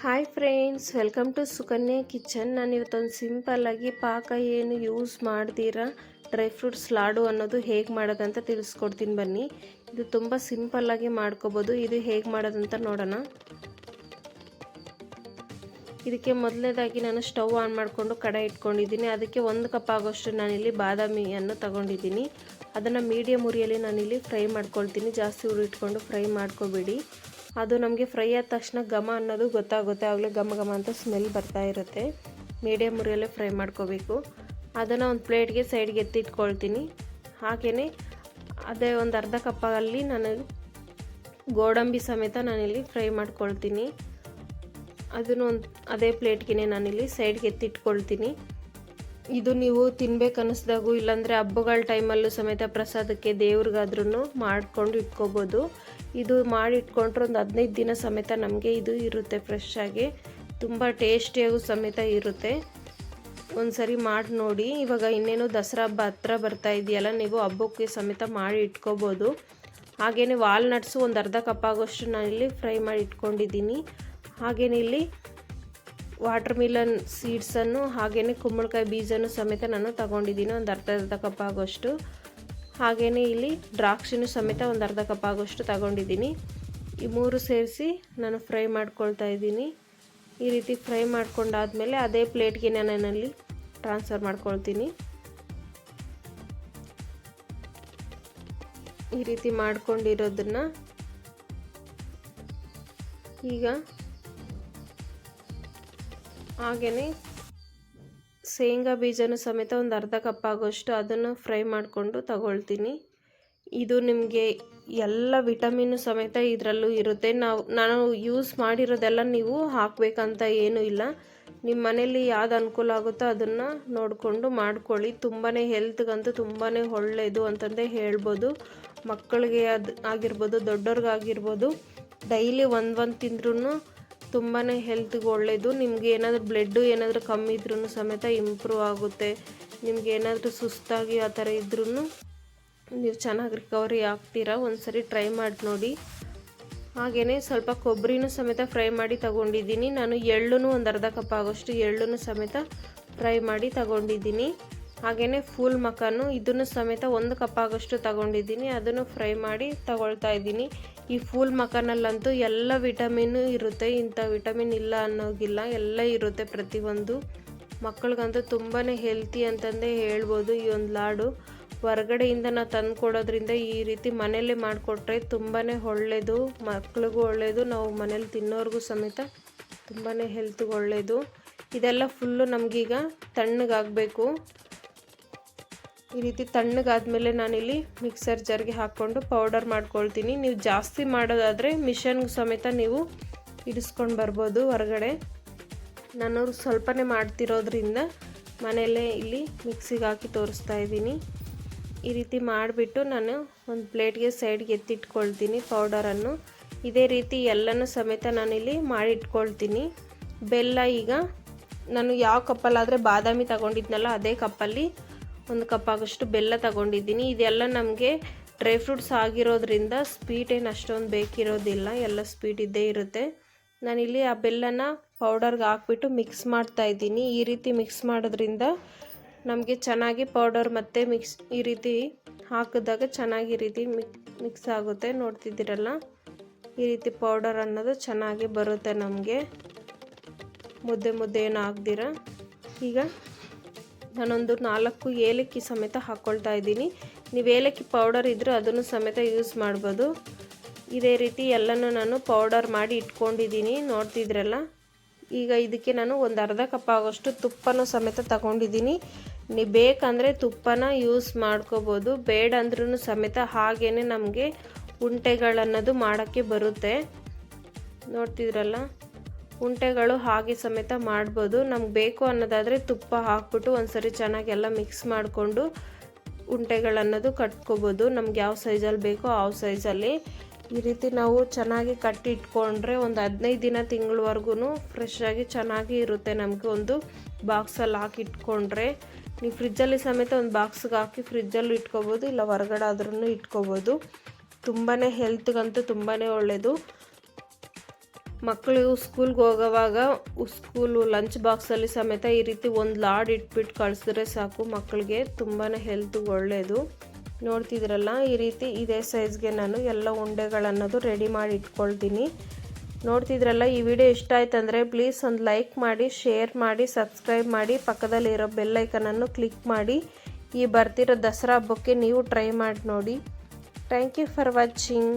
Hi friends welcome to Sukanya kitchen ನಾನು ಇವತ್ತೊಂದು ಸಿಂಪಲ್ಲಾಗಿ ಪಾಕ ಏನು ಯೂಸ್ ಮಾಡ್ದಿರ ಡ್ರೈ ಫ್ರೂಟ್ಸ್ ಲಾಡು ಅನ್ನೋದು ಹೇಗೆ ಮಾಡೋದಂತ ತಿಳಿಸ್ಕೊಡ್ತೀನಿ ಬನ್ನಿ. ಇದು ತುಂಬ ಸಿಂಪಲ್ಲಾಗಿ ಮಾಡ್ಕೋಬೋದು. ಇದು ಹೇಗೆ ಮಾಡೋದಂತ ನೋಡೋಣ. ಇದಕ್ಕೆ ಮೊದಲನೇದಾಗಿ ನಾನು ಸ್ಟವ್ ಆನ್ ಮಾಡಿಕೊಂಡು ಕಡೆ ಇಟ್ಕೊಂಡಿದ್ದೀನಿ. ಅದಕ್ಕೆ ಒಂದು ಕಪ್ ಆಗೋಷ್ಟು ನಾನಿಲ್ಲಿ ಬಾದಾಮಿಯನ್ನು ತಗೊಂಡಿದ್ದೀನಿ. ಅದನ್ನು ಮೀಡಿಯಮ್ ಉರಿಯಲ್ಲಿ ನಾನಿಲ್ಲಿ ಫ್ರೈ ಮಾಡ್ಕೊಳ್ತೀನಿ. ಜಾಸ್ತಿ ಉರಿ ಇಟ್ಕೊಂಡು ಫ್ರೈ ಮಾಡ್ಕೋಬೇಡಿ. ಅದು ನಮಗೆ ಫ್ರೈ ಆದ ತಕ್ಷಣ ಘಮ ಅನ್ನೋದು ಗೊತ್ತಾಗುತ್ತೆ. ಆಗಲೇ ಘಮ ಘಮ ಅಂತ ಸ್ಮೆಲ್ ಬರ್ತಾ ಇರುತ್ತೆ. ಮೀಡಿಯಮ್ ಉರಿಯಲ್ಲೇ ಫ್ರೈ ಮಾಡ್ಕೋಬೇಕು. ಅದನ್ನು ಒಂದು ಪ್ಲೇಟ್ಗೆ ಸೈಡ್ಗೆ ಎತ್ತಿಟ್ಕೊಳ್ತೀನಿ ಹಾಗೆಯೇ ಅದೇ ಒಂದು ಅರ್ಧ ಕಪ್ಪಲ್ಲಿ ನಾನು ಗೋಡಂಬಿ ಸಮೇತ ನಾನಿಲ್ಲಿ ಫ್ರೈ ಮಾಡ್ಕೊಳ್ತೀನಿ. ಅದನ್ನು ಒಂದು ಅದೇ ಪ್ಲೇಟ್ಗೆ ನಾನಿಲ್ಲಿ ಸೈಡ್ಗೆ ಎತ್ತಿಟ್ಕೊಳ್ತೀನಿ ಇದು ನೀವು ತಿನ್ಬೇಕು ಅನ್ನಿಸ್ದಾಗೂ ಇಲ್ಲಾಂದರೆ ಹಬ್ಬಗಳ ಟೈಮಲ್ಲೂ ಸಮೇತ ಪ್ರಸಾದಕ್ಕೆ ದೇವ್ರಿಗಾದ್ರೂ ಮಾಡ್ಕೊಂಡು ಇಟ್ಕೋಬೋದು. ಇದು ಮಾಡಿ ಇಟ್ಕೊಂಡ್ರೆ ಒಂದು ಹದಿನೈದು ದಿನ ಸಮೇತ ನಮಗೆ ಇದು ಇರುತ್ತೆ ಫ್ರೆಶ್ ಆಗಿ. ತುಂಬ ಟೇಸ್ಟಿಯಾಗೂ ಸಮೇತ ಇರುತ್ತೆ. ಒಂದು ಸರಿ ಮಾಡಿ ನೋಡಿ. ಇವಾಗ ಇನ್ನೇನು ದಸರಾ ಹಬ್ಬ ಹತ್ರ ಬರ್ತಾ ಇದೆಯಲ್ಲ, ನೀವು ಹಬ್ಬಕ್ಕೆ ಸಮೇತ ಮಾಡಿ ಇಟ್ಕೋಬೋದು. ಹಾಗೆಯೇ ವಾಲ್ನಟ್ಸು ಒಂದು ಅರ್ಧ ಕಪ್ ಆಗೋಷ್ಟು ನಾನಿಲ್ಲಿ ಫ್ರೈ ಮಾಡಿ ಇಟ್ಕೊಂಡಿದ್ದೀನಿ. ಹಾಗೇನಿಲ್ಲಿ ಇಲ್ಲಿ ವಾಟರ್ ಮಿಲನ್ ಸೀಡ್ಸನ್ನು ಹಾಗೆಯೇ ಕುಂಬಳಕಾಯಿ ಬೀಜನೂ ಸಮೇತ ನಾನು ತಗೊಂಡಿದ್ದೀನಿ. ಒಂದು ಅರ್ಧ ಅರ್ಧ ಕಪ್ ಆಗೋಷ್ಟು. ಹಾಗೆಯೇ ಇಲ್ಲಿ ದ್ರಾಕ್ಷಿನೂ ಸಮೇತ ಒಂದು ಅರ್ಧ ಕಪ್ ಆಗೋಷ್ಟು ತಗೊಂಡಿದ್ದೀನಿ. ಈ ಮೂರು ಸೇರಿಸಿ ನಾನು ಫ್ರೈ ಮಾಡ್ಕೊಳ್ತಾ ಇದ್ದೀನಿ. ಈ ರೀತಿ ಫ್ರೈ ಮಾಡ್ಕೊಂಡಾದಮೇಲೆ ಅದೇ ಪ್ಲೇಟ್ಗೆ ನಾನಲ್ಲಿ ಟ್ರಾನ್ಸ್ಫರ್ ಮಾಡ್ಕೊಳ್ತೀನಿ. ಈ ರೀತಿ ಮಾಡ್ಕೊಂಡಿರೋದನ್ನು ಈಗ ಹಾಗೆಯೇ ಶೇಂಗಾ ಬೀಜನೂ ಸಮೇತ ಒಂದು ಅರ್ಧ ಕಪ್ ಆಗೋಷ್ಟು ಅದನ್ನು ಫ್ರೈ ಮಾಡಿಕೊಂಡು ತಗೊಳ್ತೀನಿ. ಇದು ನಿಮಗೆ ಎಲ್ಲ ವಿಟಮಿನ್ನು ಸಮೇತ ಇದರಲ್ಲೂ ಇರುತ್ತೆ. ನಾವು, ನಾನು ಯೂಸ್ ಮಾಡಿರೋದೆಲ್ಲ ನೀವು ಹಾಕಬೇಕಂತ ಏನೂ ಇಲ್ಲ. ನಿಮ್ಮ ಮನೇಲಿ ಯಾವ್ದು ಅನುಕೂಲ ಆಗುತ್ತೋ ಅದನ್ನು ನೋಡಿಕೊಂಡು ಮಾಡ್ಕೊಳ್ಳಿ. ತುಂಬಾ ಹೆಲ್ತ್ಗಂತೂ ತುಂಬಾ ಒಳ್ಳೆಯದು ಅಂತಂದೇ ಹೇಳ್ಬೋದು. ಮಕ್ಕಳಿಗೆ ಅದು ಆಗಿರ್ಬೋದು ದೊಡ್ಡವ್ರಿಗಾಗಿರ್ಬೋದು ಡೈಲಿ ಒಂದು ಒಂದು ತಿಂದ್ರೂ ತುಂಬಾ ಹೆಲ್ತ್ಗೆ ಒಳ್ಳೆಯದು ನಿಮ್ಗೆ ಏನಾದರೂ ಬ್ಲಡ್ಡು ಏನಾದರೂ ಕಮ್ಮಿ ಇದ್ರೂ ಸಮೇತ ಇಂಪ್ರೂವ್ ಆಗುತ್ತೆ. ನಿಮ್ಗೆ ಏನಾದರೂ ಸುಸ್ತಾಗಿ ಆ ಥರ ಇದ್ರೂ ನೀವು ಚೆನ್ನಾಗಿ ರಿಕವರಿ ಆಗ್ತೀರಾ? ಒಂದು ಸರಿ ಟ್ರೈ ಮಾಡಿ ನೋಡಿ. ಹಾಗೆಯೇ ಸ್ವಲ್ಪ ಕೊಬ್ಬರಿನೂ ಸಮೇತ ಫ್ರೈ ಮಾಡಿ ತಗೊಂಡಿದ್ದೀನಿ. ನಾನು ಎಳ್ಳು ಒಂದು ಅರ್ಧ ಕಪ್ ಆಗೋಷ್ಟು ಎಳ್ಳು ಸಮೇತ ಫ್ರೈ ಮಾಡಿ ತಗೊಂಡಿದ್ದೀನಿ. ಹಾಗೆಯೇ ಫೂಲ್ ಮಕಾನು ಇದನ್ನು ಸಮೇತ ಒಂದು ಕಪ್ ಆಗೋಷ್ಟು ತಗೊಂಡಿದ್ದೀನಿ. ಅದನ್ನು ಫ್ರೈ ಮಾಡಿ ತಗೊಳ್ತಾ ಇದ್ದೀನಿ. ಈ ಫೂಲ್ ಮಕಾನಲ್ಲಂತೂ ಎಲ್ಲ ವಿಟಮಿನ್ನು ಇರುತ್ತೆ. ಇಂಥ ವಿಟಮಿನ್ ಇಲ್ಲ ಅನ್ನೋಗಿಲ್ಲ. ಎಲ್ಲ ಇರುತ್ತೆ ಪ್ರತಿಯೊಂದು. ಮಕ್ಕಳಿಗಂತೂ ತುಂಬಾ ಹೆಲ್ತಿ ಅಂತಂದೇ ಹೇಳ್ಬೋದು ಈ ಒಂದು ಲಾಡು. ಹೊರಗಡೆಯಿಂದ ನಾವು ತಂದು ಕೊಡೋದ್ರಿಂದ ಈ ರೀತಿ ಮನೆಯಲ್ಲೇ ಮಾಡಿಕೊಟ್ರೆ ತುಂಬಾ ಒಳ್ಳೆಯದು ಮಕ್ಳಿಗೂ ಒಳ್ಳೆಯದು ನಾವು ಮನೇಲಿ ತಿನ್ನೋರಿಗೂ ಸಮೇತ ತುಂಬಾ ಹೆಲ್ತ್ಗೆ ಒಳ್ಳೆಯದು ಇದೆಲ್ಲ ಫುಲ್ಲು ನಮಗೀಗ ತಣ್ಣಗಾಗಬೇಕು. ಈ ರೀತಿ ತಣ್ಣಗಾದ್ಮೇಲೆ ನಾನಿಲ್ಲಿ ಮಿಕ್ಸರ್ ಜರ್ಗೆ ಹಾಕ್ಕೊಂಡು ಪೌಡರ್ ಮಾಡ್ಕೊಳ್ತೀನಿ. ನೀವು ಜಾಸ್ತಿ ಮಾಡೋದಾದರೆ ಮಿಷನ್ಗೆ ಸಮೇತ ನೀವು ಇಡಿಸ್ಕೊಂಡು ಬರ್ಬೋದು ಹೊರಗಡೆ. ನಾನು ಸ್ವಲ್ಪನೇ ಮಾಡ್ತಿರೋದ್ರಿಂದ ಮನೆಯಲ್ಲೇ ಇಲ್ಲಿ ಮಿಕ್ಸಿಗೆ ಹಾಕಿ ತೋರಿಸ್ತಾ ಇದ್ದೀನಿ. ಈ ರೀತಿ ಮಾಡಿಬಿಟ್ಟು ನಾನು ಒಂದು ಪ್ಲೇಟ್ಗೆ ಸೈಡ್ಗೆ ಎತ್ತಿಟ್ಕೊಳ್ತೀನಿ ಪೌಡರನ್ನು. ಇದೇ ರೀತಿ ಎಲ್ಲನೂ ಸಮೇತ ನಾನಿಲ್ಲಿ ಮಾಡಿಟ್ಕೊಳ್ತೀನಿ. ಬೆಲ್ಲ ಈಗ ನಾನು ಯಾವ ಕಪ್ಪಲ್ಲಾದರೆ ಬಾದಾಮಿ ತಗೊಂಡಿದ್ನಲ್ಲ, ಅದೇ ಕಪ್ಪಲ್ಲಿ ಒಂದು ಕಪ್ ಆಗೋಷ್ಟು ಬೆಲ್ಲ ತಗೊಂಡಿದ್ದೀನಿ. ಇದೆಲ್ಲ ನಮಗೆ ಡ್ರೈ ಫ್ರೂಟ್ಸ್ ಆಗಿರೋದ್ರಿಂದ ಸ್ವೀಟ್ ಏನು ಅಷ್ಟೊಂದು ಬೇಕಿರೋದಿಲ್ಲ. ಎಲ್ಲ ಸ್ವೀಟ್ ಇದ್ದೇ ಇರುತ್ತೆ. ನಾನಿಲ್ಲಿ ಆ ಬೆಲ್ಲನ ಪೌಡರ್ಗೆ ಹಾಕ್ಬಿಟ್ಟು ಮಿಕ್ಸ್ ಮಾಡ್ತಾ ಇದ್ದೀನಿ. ಈ ರೀತಿ ಮಿಕ್ಸ್ ಮಾಡೋದ್ರಿಂದ ನಮಗೆ ಚೆನ್ನಾಗಿ ಪೌಡರ್ ಮತ್ತು ಮಿಕ್ಸ್ ಈ ರೀತಿ ಹಾಕಿದಾಗ ಚೆನ್ನಾಗಿ ಈ ರೀತಿ ಮಿಕ್ಸ್ ಆಗುತ್ತೆ. ನೋಡ್ತಿದ್ದೀರಲ್ಲ? ಈ ರೀತಿ ಪೌಡರ್ ಅನ್ನೋದು ಚೆನ್ನಾಗಿ ಬರುತ್ತೆ ನಮಗೆ. ಮುದ್ದೆ ಮುದ್ದೆ ಏನು ಹಾಕ್ದಿರ? ಈಗ ನಾನೊಂದು ನಾಲ್ಕು ಏಲಕ್ಕಿ ಸಮೇತ ಹಾಕ್ಕೊಳ್ತಾ ಇದ್ದೀನಿ. ನೀವು ಏಲಕ್ಕಿ ಪೌಡರ್ ಇದ್ದರೂ ಅದನ್ನು ಸಮೇತ ಯೂಸ್ ಮಾಡ್ಬೋದು. ಇದೇ ರೀತಿ ಎಲ್ಲನೂ ನಾನು ಪೌಡರ್ ಮಾಡಿ ಇಟ್ಕೊಂಡಿದ್ದೀನಿ. ನೋಡ್ತಿದ್ರಲ್ಲ? ಈಗ ಇದಕ್ಕೆ ನಾನು ಒಂದು ಅರ್ಧ ಕಪ್ ಆಗೋಷ್ಟು ತುಪ್ಪನೂ ಸಮೇತ ತಗೊಂಡಿದ್ದೀನಿ. ನೀವು ಬೇಕಂದರೆ ತುಪ್ಪನ ಯೂಸ್ ಮಾಡ್ಕೋಬೋದು. ಬೇಡ ಅಂದ್ರೂ ಸಮೇತ ಹಾಗೇ ನಮಗೆ ಉಂಟೆಗಳನ್ನೋದು ಮಾಡೋಕ್ಕೆ ಬರುತ್ತೆ. ನೋಡ್ತಿದ್ರಲ್ಲ? ಉಂಟೆಗಳು ಹಾಗೆ ಸಮೇತ ಮಾಡ್ಬೋದು. ನಮ್ಗೆ ಬೇಕು ಅನ್ನೋದಾದರೆ ತುಪ್ಪ ಹಾಕ್ಬಿಟ್ಟು ಒಂದ್ಸರಿ ಚೆನ್ನಾಗಿ ಎಲ್ಲ ಮಿಕ್ಸ್ ಮಾಡಿಕೊಂಡು ಉಂಟೆಗಳನ್ನೋದು ಕಟ್ಕೋಬೋದು. ನಮ್ಗೆ ಯಾವ ಸೈಜಲ್ಲಿ ಬೇಕೋ ಆ ಸೈಜಲ್ಲಿ. ಈ ರೀತಿ ನಾವು ಚೆನ್ನಾಗಿ ಕಟ್ಟಿ ಇಟ್ಕೊಂಡ್ರೆ ಒಂದು ಹದಿನೈದು ದಿನ ತಿಂಗಳವರೆಗೂ ಫ್ರೆಶ್ ಚೆನ್ನಾಗಿ ಇರುತ್ತೆ ನಮಗೆ ಒಂದು ಬಾಕ್ಸಲ್ಲಿ ಹಾಕಿ ಇಟ್ಕೊಂಡ್ರೆ ನೀವು ಫ್ರಿಜ್ಜಲ್ಲಿ ಸಮೇತ ಒಂದು ಬಾಕ್ಸ್ಗೆ ಹಾಕಿ ಫ್ರಿಜ್ಜಲ್ಲೂ ಇಟ್ಕೋಬೋದು, ಇಲ್ಲ ಹೊರಗಡೆ ಆದ್ರೂ ಇಟ್ಕೋಬೋದು. ತುಂಬಾ ಹೆಲ್ತ್ಗಂತೂ ತುಂಬಾ ಒಳ್ಳೆಯದು ಮಕ್ಕಳು ಸ್ಕೂಲ್ಗೆ ಹೋಗೋವಾಗ ಸ್ಕೂಲು ಲಂಚ್ ಬಾಕ್ಸಲ್ಲಿ ಸಮೇತ ಈ ರೀತಿ ಒಂದು ಲಾಡ್ ಇಟ್ಬಿಟ್ಟು ಕಳಿಸಿದ್ರೆ ಸಾಕು. ಮಕ್ಕಳಿಗೆ ತುಂಬಾ ಹೆಲ್ತ್ ಒಳ್ಳೆಯದು ನೋಡ್ತಿದ್ರಲ್ಲ, ಈ ರೀತಿ ಇದೇ ಸೈಜ್ಗೆ ನಾನು ಎಲ್ಲ ಉಂಡೆಗಳನ್ನೋದು ರೆಡಿ ಮಾಡಿ ಇಟ್ಕೊಳ್ತೀನಿ. ನೋಡ್ತಿದ್ರಲ್ಲ, ಈ ವಿಡಿಯೋ ಇಷ್ಟ ಆಯ್ತಂದರೆ ಪ್ಲೀಸ್ ಒಂದು ಲೈಕ್ ಮಾಡಿ ಶೇರ್ ಮಾಡಿ ಸಬ್ಸ್ಕ್ರೈಬ್ ಮಾಡಿ, ಪಕ್ಕದಲ್ಲಿರೋ ಬೆಲ್ಲೈಕನನ್ನು ಕ್ಲಿಕ್ ಮಾಡಿ. ಈ ಬರ್ತಿರೋ ದಸರಾ ಹಬ್ಬಕ್ಕೆ ನೀವು ಟ್ರೈ ಮಾಡಿ ನೋಡಿ. Thank you for watching